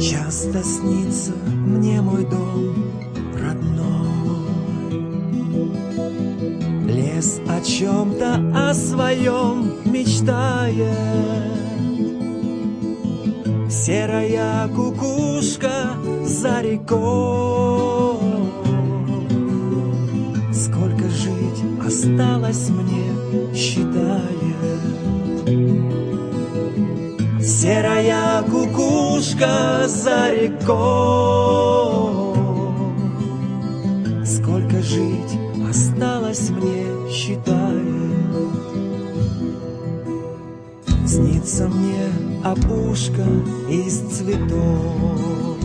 Часто снится мне мой дом родной. Лес о чем-то о своем мечтает. Серая кукушка за рекой. Сколько жить осталось мне, считает. Серая кукушка за рекой. Сколько жить осталось мне, считает Снится мне опушка из цветов.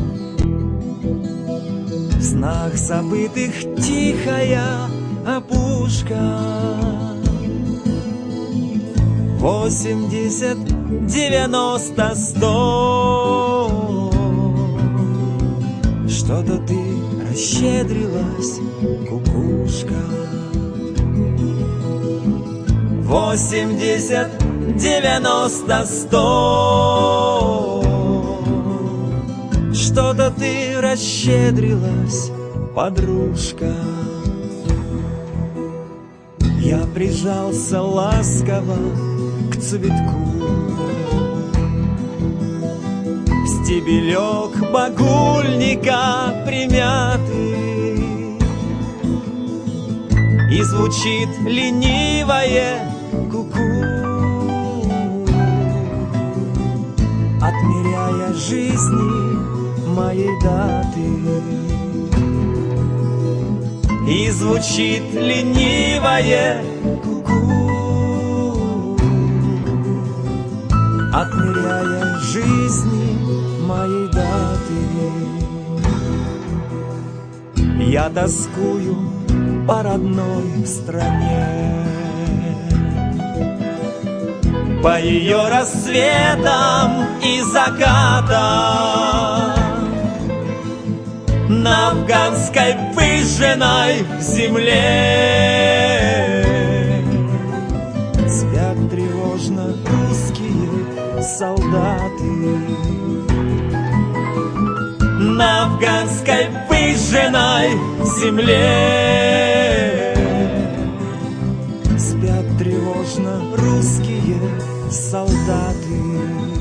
В снах забытых тихая опушка. Восемьдесят, девяносто, сто. Что-то ты расщедрилась, кукушка. Восемьдесят, девяносто, сто. Что-то ты расщедрилась, подружка. Я прижался ласково цветку Стебелек багульника примятый. И звучит ленивое куку. Отмеряя жизни моей даты. И звучит ленивое Отмеряя жизни моей даты. Я тоскую по родной стране. По ее рассветам и закатам. На афганской выжженной земле солдаты. На афганской выжженной земле Спят тревожно русские солдаты